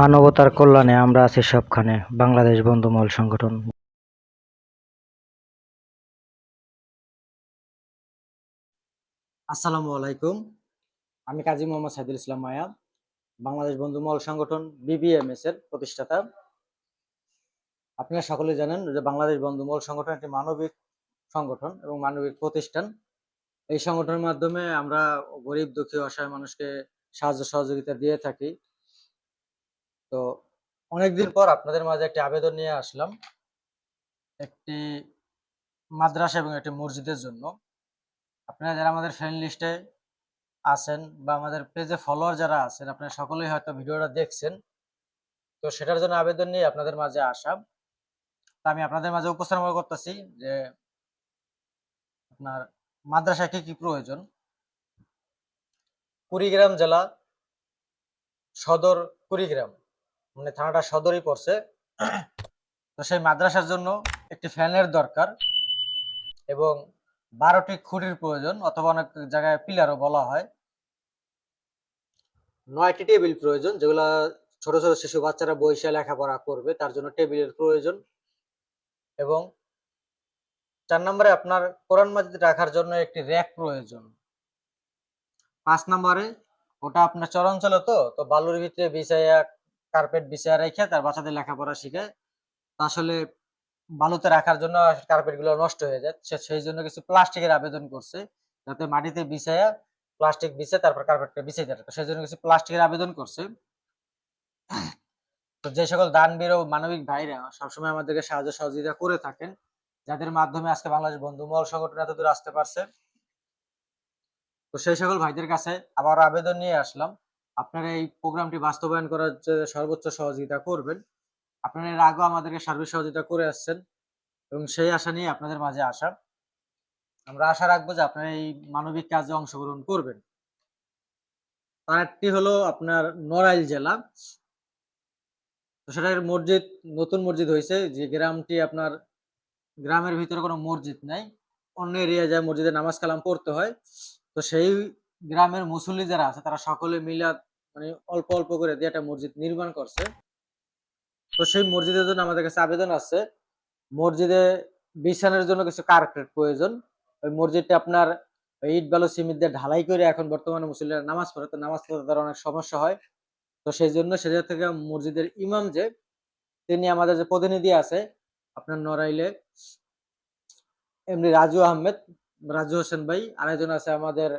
মানবতার কল্যাণে আমরা আছি সবখানে। বাংলাদেশ বন্ধু মহল সংগঠন। আসসালামু আলাইকুম। আমি কাজী মোহাম্মদ সাইদুল ইসলাম মায়া, বাংলাদেশ বন্ধু মহল সংগঠন বিবিএমএস এর প্রতিষ্ঠাতা। আপনারা সকলে জানেন যে বাংলাদেশ বন্ধু মহল সংগঠন একটি মানবিক সংগঠন এবং মানবিক প্রতিষ্ঠান। এই সংগঠনের মাধ্যমে আমরা গরিব, দুঃখী, অসহায় মানুষকে সাহায্য সহযোগিতা দিয়ে থাকি। তো অনেকদিন পর আপনাদের মাঝে একটি আবেদন নিয়ে আসলাম। একটি মাদ্রাসা এবং একটি মসজিদের জন্য। আপনারা যারা আমাদের ফ্রেন্ড লিস্টে আছেন বা আমাদের পেজে ফলোয়ার যারা আছেন, আপনারা সকলেই হয়তো ভিডিওটা দেখছেন। তো সেটার জন্য আবেদন নিয়ে আপনাদের মাঝে আসা। তা আমি আপনাদের মাঝে উপস্থাপন করতেছি যে আপনার মাদ্রাসায় কি কি প্রয়োজন। কুড়িগ্রাম জেলা সদর কুড়িগ্রাম। মানে থানাটা সদরই পড়ছে। তো সেই মাদ্রাসার জন্য একটি ফ্যানের দরকার এবং বারোটি খুঁটির প্রয়োজন অথবা অনেক জায়গায় পিলারও বলা হয়। নয়টি টেবিল প্রয়োজন, যেগুলা ছোট ছোট শিশু বাচ্চারা বসে লেখাপড়া করবে, তার জন্য টেবিলের প্রয়োজন এবং চার নম্বরে আপনার কোরআন মাজিদ রাখার জন্য একটি র্যাক প্রয়োজন। পাঁচ নম্বরে ওটা আপনার চরাঞ্চলে তো তো বালুর ভিতরে বিছাইয়া কার্পেট বিছাইয়া রেখে তার বাচ্চাদের লেখাপড়া শিখে। আসলে বালুতে রাখার জন্য কার্পেটগুলো নষ্ট হয়ে যায়। সেই জন্য কিছু প্লাস্টিকের আবেদন করছে। যাতে মাটিতে বিছাইয়া প্লাস্টিক বিছে তারপর কার্পেটটা বিছাইতে রাখে সেই জন্য কিছু প্লাস্টিকের আবেদন করছে। তো যে সকল দানবীর ও মানবিক ভাইরা সবসময় আমাদেরকে সাহায্য সহযোগিতা করে থাকেন, যাদের মাধ্যমে আজকে বাংলাদেশ বন্ধু মহল সংগঠন এত দূর আসতে পারছে। তো সেই সকল ভাইদের কাছে আবার আবেদন নিয়ে আসলাম। আপনারা এই প্রোগ্রামটি বাস্তবায়ন করার সর্বোচ্চ সহযোগিতা করবেন, আপনারা এর আগেও আমাদেরকে সার্বিক সহযোগিতা করে আসছেন এবং সেই আশা নিয়ে আপনাদের মাঝে আসা। আমরা আশা রাখব যে আপনারা এই মানবিক কাজে অংশগ্রহণ করবেন। আরেকটি হলো আপনার নড়াইল জেলা। তো সেটার মসজিদ, নতুন মসজিদ হয়েছে, যে গ্রামটি আপনার গ্রামের ভিতরে কোনো মসজিদ নাই। অন্য এরিয়া যায় মসজিদে নামাজ কালাম পড়তে হয়। তো সেই গ্রামের মুসল্লি যারা আছে, তারা সকলে মিলে মানে অল্প অল্প করে দিয়ে একটা মসজিদ নির্মাণ করছে। তো সেই মসজিদের জন্য আমাদের কাছে আবেদন আছে। মসজিদে বিছানার জন্য কিছু কার্পেট প্রয়োজন। ওই মসজিদটা আপনার ইট, বালু, সিমেন্ট দিয়ে ঢালাই করে এখন বর্তমানে মুসলিমরা নামাজ পড়ে। তো নামাজ পড়তে তার অনেক সমস্যা হয়। তো সেই জন্য সেটা থেকে মসজিদের ইমাম যে, তিনি আমাদের যে প্রতিনিধি আছে, আপনার নড়াইলে এমনি রাজু আহমেদ, রাজু হোসেন ভাই, আরেকজন আছে আমাদের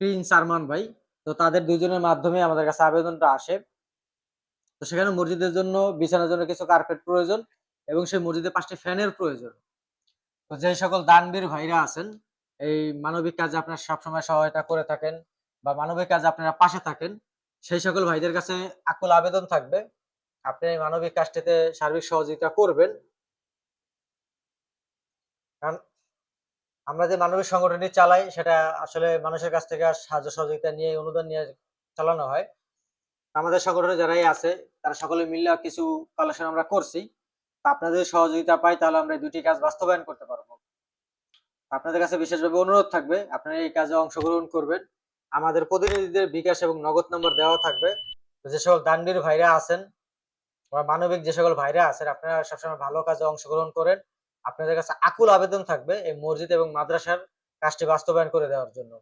প্রিন্স আরমান ভাই। তো তাদের দুজনের মাধ্যমে আমাদের কাছে আবেদনটা আসে। তো সেখানে মসজিদের জন্য, বিছানার জন্য কিছু কার্পেট প্রয়োজন এবং সেই মসজিদে পাঁচটি ফ্যানের প্রয়োজন। তো যে সকল দানবীর ভাইরা আছেন, এই মানবিক কাজে আপনারা সবসময় সহায়তা করে থাকেন বা মানবিক কাজে আপনারা পাশে থাকেন, সেই সকল ভাইদের কাছে আকুল আবেদন থাকবে। আপনি মানবিক কাজটিতে সার্বিক সহযোগিতা করবেন। কারণ আমরা যে মানবিক সংগঠনটি চালাই, সেটা আসলে মানুষের কাছ থেকে সাহায্য সহযোগিতা নিয়ে, অনুদান নিয়ে চালানো হয়। আমাদের সংগঠনে যারাই আছে, তারা সকলে মিলে কিছু কালেকশন আমরা করছি। আপনাদের সহযোগিতা পাই, তাহলে আমরা দুটি কাজ বাস্তবায়ন করতে পারব। আপনাদের কাছে বিশেষভাবে অনুরোধ থাকবে, আপনারা এই কাজে অংশগ্রহণ করবেন। আমাদের প্রতিনিধিদের বিকাশ এবং নগদ নম্বর দেওয়া থাকবে। যে সকল দানবীর ভাইরা আছেন, বা মানবিক যে সকল ভাইরা আছেন, আপনারা সবসময় ভালো কাজে অংশগ্রহণ করেন। আপনাদের কাছে আকুল আবেদন থাকবে এই মসজিদ এবং মাদ্রাসার কাজটি বাস্তবায়ন করে দেওয়ার জন্য।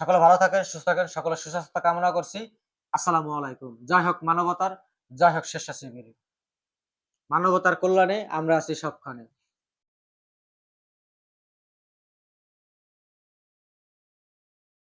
সকলে ভালো থাকেন, সুস্থ থাকেন সকলে সুস্বাস্থ্য কামনা করছি। আসসালামু আলাইকুম। যাই হোক মানবতার যাই হোক স্বেচ্ছাসেবীর। মানবতার কল্যাণে আমরা আছি সবখানে।